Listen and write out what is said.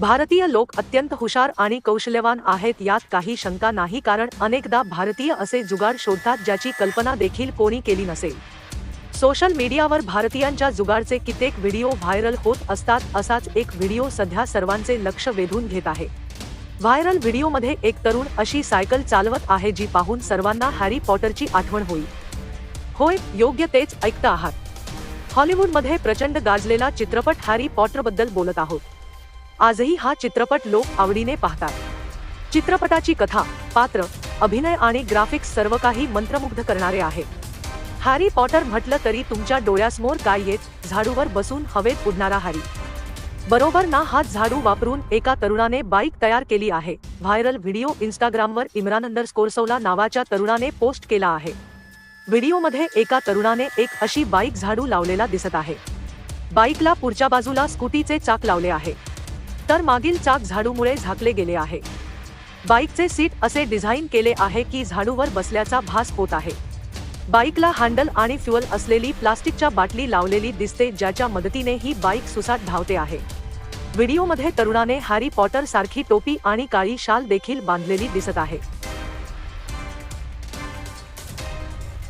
भारतीय लोक अत्यंत हुशार आणि कौशल्यवान आहेत यात काही शंका नाही कारण अनेकदा भारतीय असे जुगाड शोधतात ज्याची कल्पना देखील कोणी केली नसेल. सोशल मीडियावर भारतीयांच्या जुगाडचे कित्येक व्हिडिओ व्हायरल होत असतात असाच एक व्हिडिओ सध्या सर्वांचे लक्ष वेधून घेत आहे. व्हायरल व्हिडिओमध्ये एक तरुण अशी सायकल चालवत आहे जी पाहून सर्वांना हॅरी पॉटरची आठवण होईल. होय योग्य तेच ऐकता आहात. हॉलिवूडमध्ये प्रचंड गाजलेला चित्रपट हॅरी पॉटरबद्दल बोलत आहोत. आजही हा चित्रपट लोक आवडीने पाहतात. चित्रपटाची कथा पात्र अभिनय आणि ग्राफिक्स सर्व काही मंत्रमुग्ध करणारे आहे हॅरी पॉटर म्हटलं तरी तुमच्या डोळ्यासमोर काय येत झाडूवर बसून हवेत उडणारा हॅरी. बरोबर ना हात झाडू वापरून एका तरुणाने बाईक तयार केली आहे. व्हायरल व्हिडिओ इंस्टाग्रामवर इम्रान अंडर स्कोरसौला नावाच्या तरुणाने पोस्ट केला आहे. व्हिडिओमध्ये एका तरुणाने एक अशी बाईक झाडू लावलेला दिसत आहे. बाईकला पुढच्या बाजूला स्कूटीचे चाक लावले आहे. तर मागील चाक झाडूमुळे झाकले गेले आहे. बाईकचे सीट असे डिझाईन केले आहे की झाडूवर बसल्याचा भास होत आहे. बाईकला हँडल आणि फ्युअल असलेली प्लास्टिकच्या बाटली लावलेली दिसते ज्याच्या मदतीने ही बाईक सुसाट धावते आहे. व्हिडिओमध्ये तरुणाने हॅरी पॉटर सारखी टोपी आणि काळी शाल देखील बांधलेली दिसत आहे.